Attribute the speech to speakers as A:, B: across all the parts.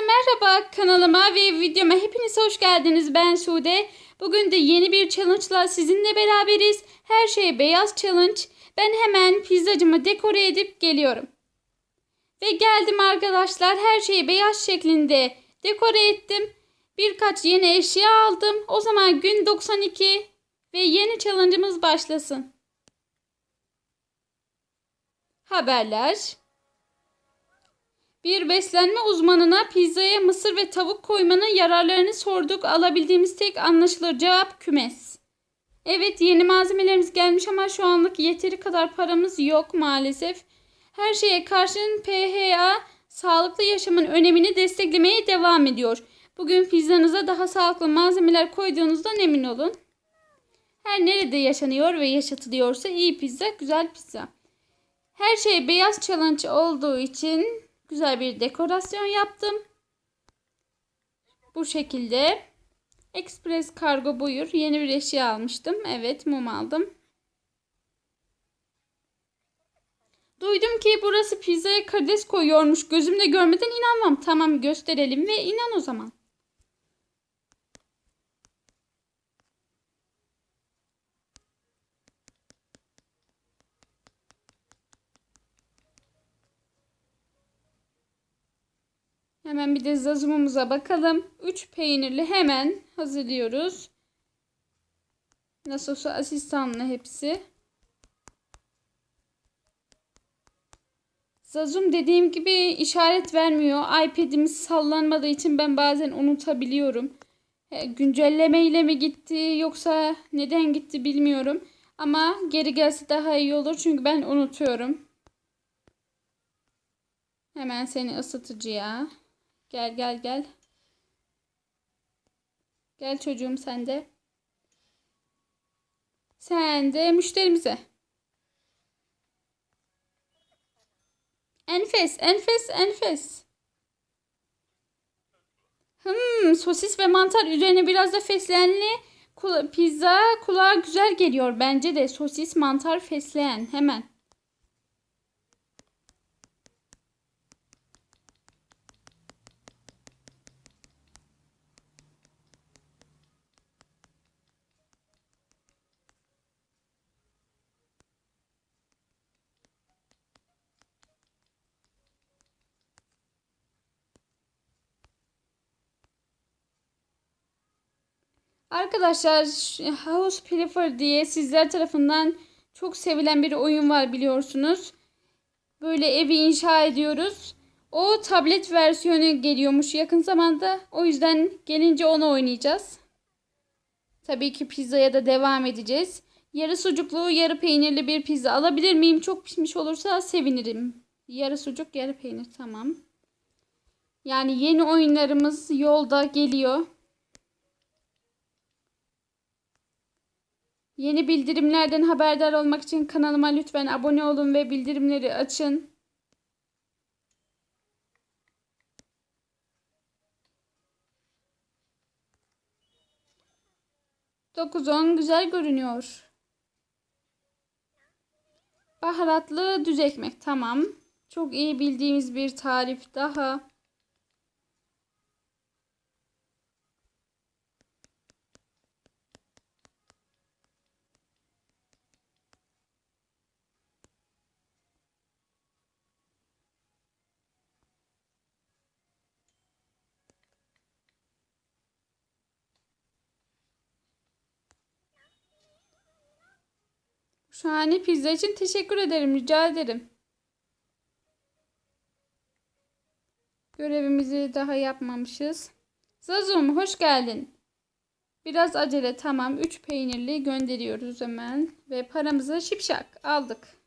A: merhaba kanalıma ve videoma hepiniz hoş geldiniz. Ben Sude. Bugün de yeni bir challenge'la sizinle beraberiz. Her şey beyaz challenge. Ben hemen pizzacımı dekore edip geliyorum. Ve geldim arkadaşlar. Her şeyi beyaz şeklinde dekore ettim. Birkaç yeni eşya aldım. O zaman gün 92 ve yeni challenge'ımız başlasın. Haberler. Bir beslenme uzmanına pizzaya mısır ve tavuk koymanın yararlarını sorduk. Alabildiğimiz tek anlaşılır cevap kümes. Evet yeni malzemelerimiz gelmiş ama şu anlık yeteri kadar paramız yok maalesef. Her şeye karşın PHA sağlıklı yaşamın önemini desteklemeye devam ediyor. Bugün pizzanıza daha sağlıklı malzemeler koyduğunuzdan emin olun. Her nerede yaşanıyor ve yaşatılıyorsa iyi pizza, güzel pizza. Her şey beyaz challenge olduğu için güzel bir dekorasyon yaptım. Bu şekilde. Express kargo buyur. Yeni bir eşya almıştım. Evet mum aldım. Duydum ki burası pizzaya karides koyuyormuş. Gözümle görmeden inanmam. Tamam gösterelim ve inan o zaman. Hemen bir de zazumumuza bakalım. 3 peynirli hemen hazırlıyoruz. Nasıl olsa asistanlı hepsi. Zazum dediğim gibi işaret vermiyor. iPad'imiz sallanmadığı için ben bazen unutabiliyorum. E, güncelleme ile mi gitti yoksa neden gitti bilmiyorum. Ama geri gelse daha iyi olur çünkü ben unutuyorum. Hemen seni ısıtıcıya. Gel gel gel. Gel çocuğum sen de. Sen de müşterimize. Enfes, enfes, enfes. Hmm, sosis ve mantar üzerine biraz da fesleğenli pizza kulağa güzel geliyor. Bence de sosis, mantar, fesleğen hemen. Arkadaşlar House Flipper diye sizler tarafından çok sevilen bir oyun var biliyorsunuz. Böyle evi inşa ediyoruz. O tablet versiyonu geliyormuş yakın zamanda. O yüzden gelince onu oynayacağız. Tabii ki pizzaya da devam edeceğiz. Yarı sucuklu, yarı peynirli bir pizza alabilir miyim? Çok pişmiş olursa sevinirim. Yarı sucuk, yarı peynir tamam. Yani yeni oyunlarımız yolda geliyor. Yeni bildirimlerden haberdar olmak için kanalıma lütfen abone olun ve bildirimleri açın. Dokuz on güzel görünüyor. Baharatlı düz ekmek tamam. Çok iyi bildiğimiz bir tarif daha. Şahane pizza için teşekkür ederim. Rica ederim. Görevimizi daha yapmamışız. Zazum hoş geldin. Biraz acele tamam. 3 peynirli gönderiyoruz hemen. Ve paramızı şipşak aldık.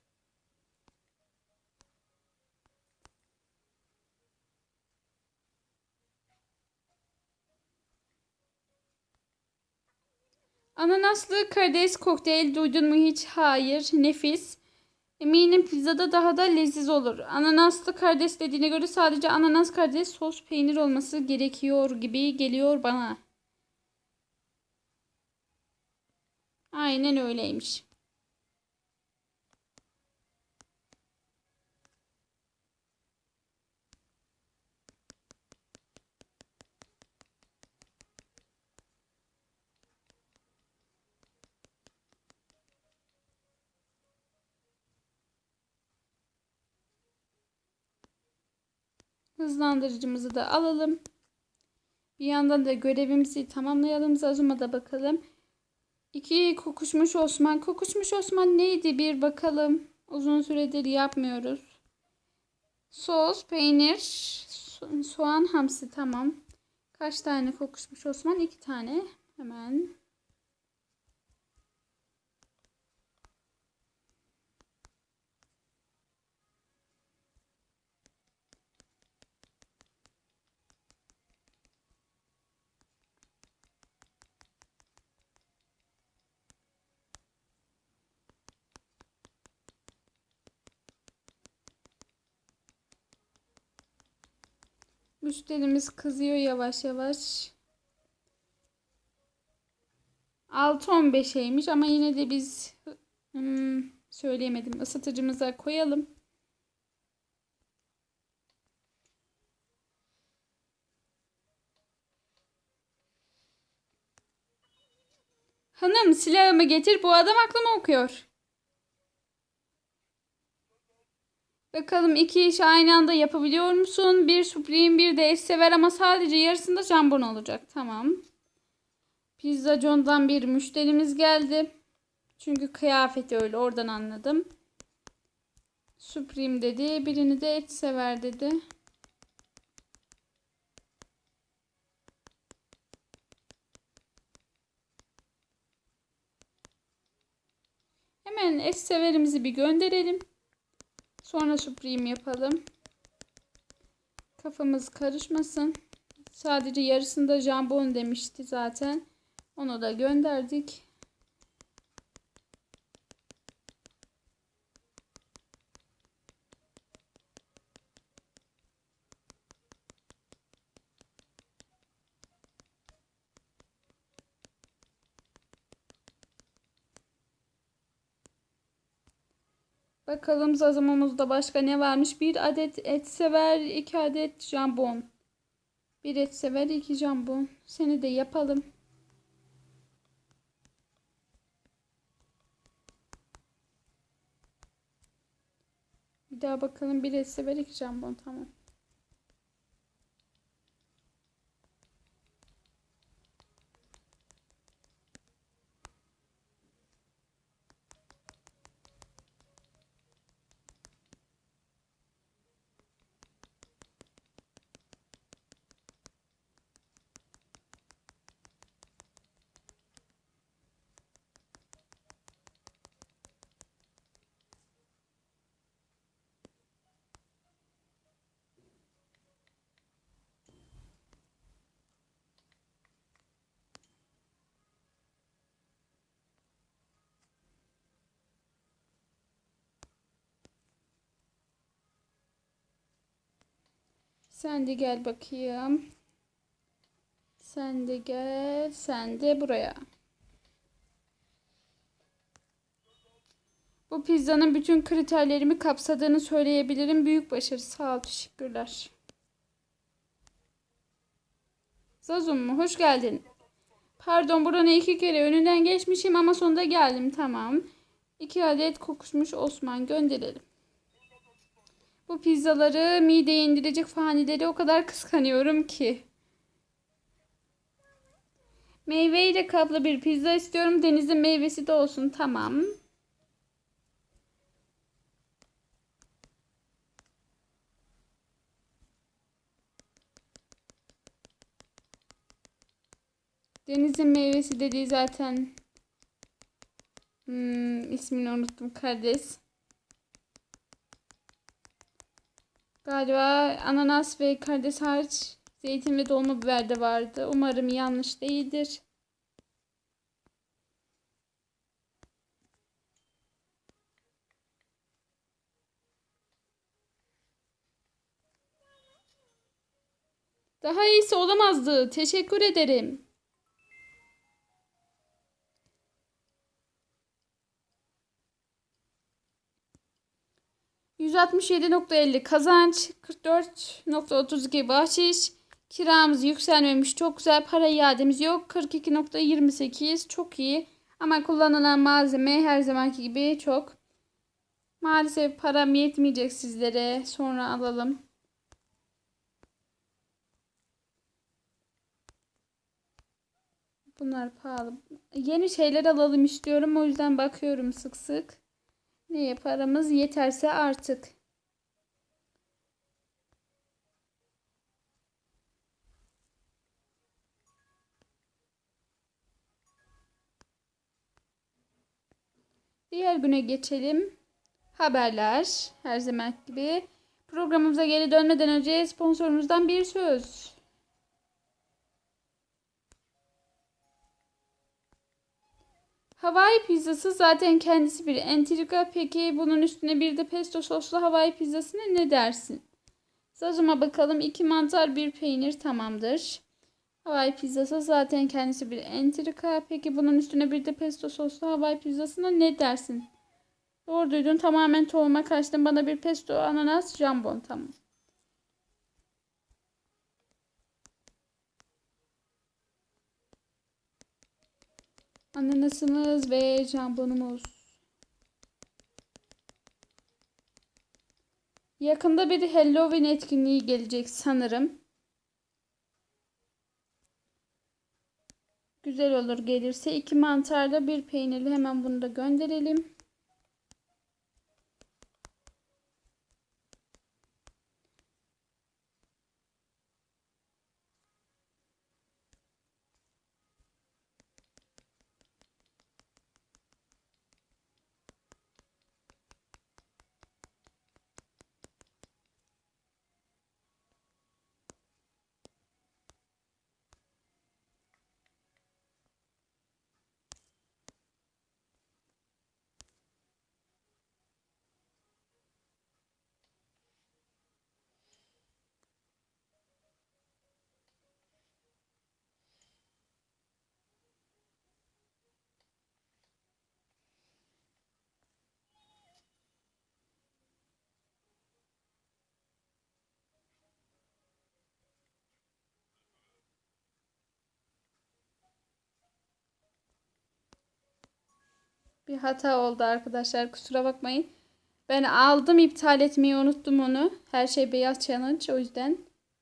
A: Ananaslı karides kokteyl duydun mu hiç? Hayır. Nefis. Eminim pizzada daha da leziz olur. Ananaslı karides dediğine göre sadece ananas karides sos peynir olması gerekiyor gibi geliyor bana. Aynen öyleymiş. Hızlandırıcımızı da alalım. Bir yandan da görevimizi tamamlayalım. Zazuma da bakalım. İki kokuşmuş Osman. Kokuşmuş Osman neydi bir bakalım. Uzun süredir yapmıyoruz. Sos, peynir, so- soğan, hamsi tamam. Kaç tane kokuşmuş Osman? İki tane. Hemen. Müşterimiz kızıyor yavaş yavaş. 6.15'eymiş ama yine de biz hmm, söyleyemedim. Isıtıcımıza koyalım. Hanım silahımı getir. Bu adam aklımı okuyor. Bakalım iki iş aynı anda yapabiliyor musun? Bir Supreme bir de sever ama sadece yarısında jambon olacak. Tamam. Pizza John'dan bir müşterimiz geldi. Çünkü kıyafeti öyle oradan anladım. Supreme dedi. Birini de et sever dedi. Hemen et severimizi bir gönderelim. Sonra Supreme yapalım. Kafamız karışmasın. Sadece yarısında jambon demişti zaten. Onu da gönderdik. Bakalım zazımımızda başka ne varmış? Bir adet et sever, iki adet jambon. Bir et sever, iki jambon. Seni de yapalım. Bir daha bakalım. Bir et sever, iki jambon. Tamam. Sen de gel bakayım. Sen de gel. Sen de buraya. Bu pizzanın bütün kriterlerimi kapsadığını söyleyebilirim. Büyük başarı. Sağ ol. Teşekkürler. Zazum mu? Hoş geldin. Pardon buranın iki kere önünden geçmişim ama sonunda geldim. Tamam. İki adet kokuşmuş Osman gönderelim. Bu pizzaları mideye indirecek fanileri o kadar kıskanıyorum ki. Meyveyle kaplı bir pizza istiyorum. Denizin meyvesi de olsun. Tamam. Denizin meyvesi dediği zaten hmm, ismini unuttum. Kardeş. Galiba ananas ve karides hariç zeytin ve dolma biber de vardı. Umarım yanlış değildir. Daha iyisi olamazdı. Teşekkür ederim. 167.50 kazanç, 44.32 bahşiş, kiramız yükselmemiş çok güzel para iademiz yok. 42.28 çok iyi ama kullanılan malzeme her zamanki gibi çok. Maalesef param yetmeyecek sizlere sonra alalım. Bunlar pahalı. Yeni şeyler alalım istiyorum o yüzden bakıyorum sık sık. Neye paramız yeterse artık. Diğer güne geçelim. Haberler her zaman gibi. Programımıza geri dönmeden önce sponsorumuzdan bir söz. Hawaii pizzası zaten kendisi bir entrika. Peki bunun üstüne bir de pesto soslu Hawaii pizzasına ne dersin? Sazıma bakalım. iki mantar, bir peynir tamamdır. Hawaii pizzası zaten kendisi bir entrika. Peki bunun üstüne bir de pesto soslu Hawaii pizzasına ne dersin? Doğru duydun. Tamamen tohuma kaçtım. Bana bir pesto, ananas, jambon. Tamam. Ananasımız ve jambonumuz. Yakında bir Halloween etkinliği gelecek sanırım. Güzel olur gelirse. iki mantarla bir peynirli hemen bunu da gönderelim. Bir hata oldu arkadaşlar. Kusura bakmayın. Ben aldım iptal etmeyi unuttum onu. Her şey beyaz challenge o yüzden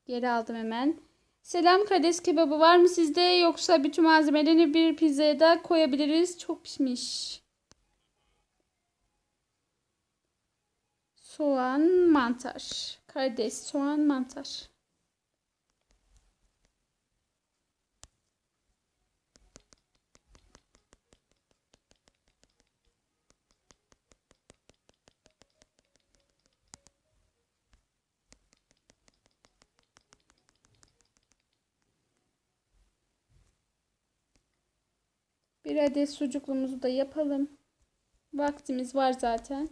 A: geri aldım hemen. Selam karides kebabı var mı sizde yoksa bütün malzemelerini bir pizzaya da koyabiliriz. Çok pişmiş. Soğan, mantar. Karides, soğan, mantar. Bir adet sucuklumuzu da yapalım. Vaktimiz var zaten.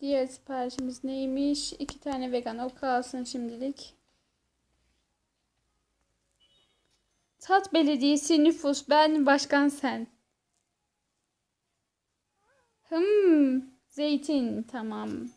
A: Diğer siparişimiz neymiş? İki tane vegan. O kalsın şimdilik. Tat Belediyesi nüfus ben başkan sen. Hmm, zeytin tamam.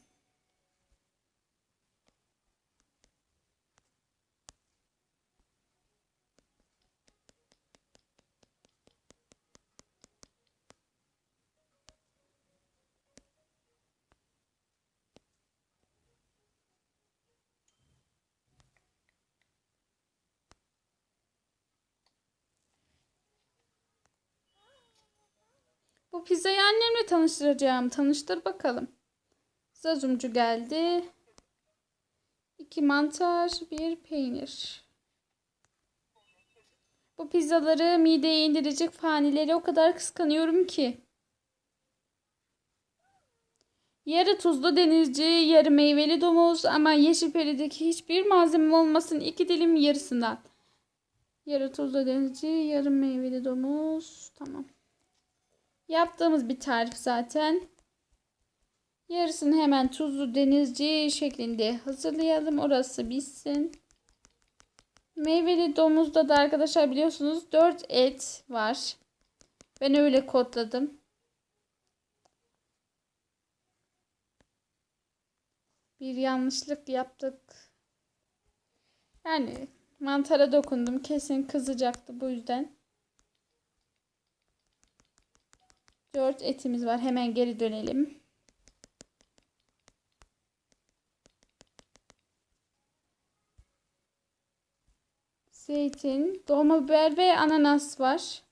A: Bu pizzayı annemle tanıştıracağım. Tanıştır bakalım. Zazumcu geldi. İki mantar, bir peynir. Bu pizzaları mideye indirecek fanileri o kadar kıskanıyorum ki. Yarı tuzlu denizci, yarı meyveli domuz ama Yeşilperi'deki hiçbir malzeme olmasın iki dilim yarısından. Yarı tuzlu denizci, yarı meyveli domuz. Tamam. Yaptığımız bir tarif zaten. Yarısını hemen tuzlu denizci şeklinde hazırlayalım. Orası bitsin. Meyveli domuzda da arkadaşlar biliyorsunuz 4 et var. Ben öyle kodladım. Bir yanlışlık yaptık. Yani mantara dokundum. Kesin kızacaktı bu yüzden. Dört etimiz var. Hemen geri dönelim. Zeytin, dolma biber ve ananas var.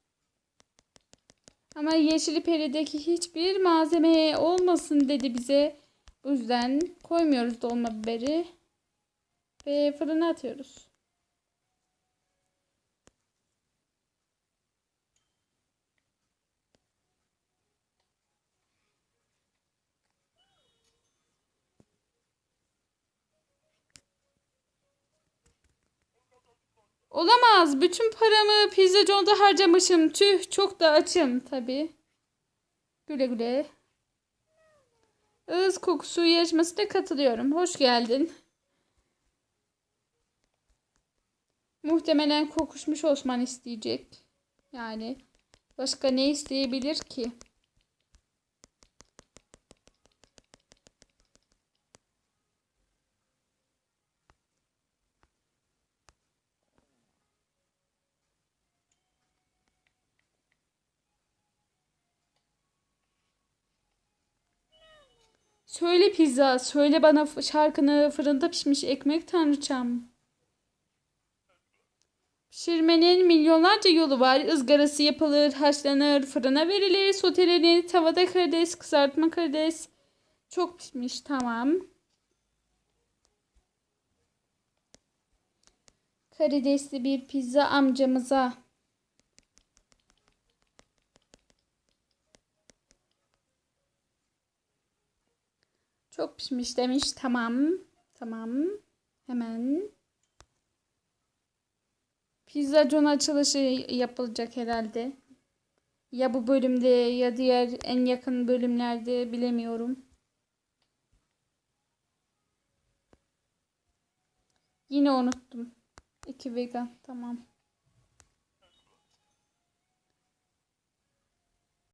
A: Ama Yeşili Peri'deki hiçbir malzeme olmasın dedi bize. Bu yüzden koymuyoruz dolma biberi. Ve fırına atıyoruz. Olamaz. Bütün paramı Pizza John'da harcamışım. Tüh çok da açım tabii. Güle güle. Ağız kokusu yarışmasına katılıyorum. Hoş geldin. Muhtemelen kokuşmuş Osman isteyecek. Yani başka ne isteyebilir ki? Söyle pizza, söyle bana şarkını fırında pişmiş ekmek tanrıçam. Pişirmenin milyonlarca yolu var. Izgarası yapılır, haşlanır, fırına verilir, sotelenir, tavada karides, kızartma karides. Çok pişmiş, tamam. Karidesli bir pizza amcamıza. Çok pişmiş demiş. Tamam. Tamam. Hemen. Pizzacon açılışı yapılacak herhalde. Ya bu bölümde ya diğer en yakın bölümlerde bilemiyorum. Yine unuttum. İki vegan. Tamam.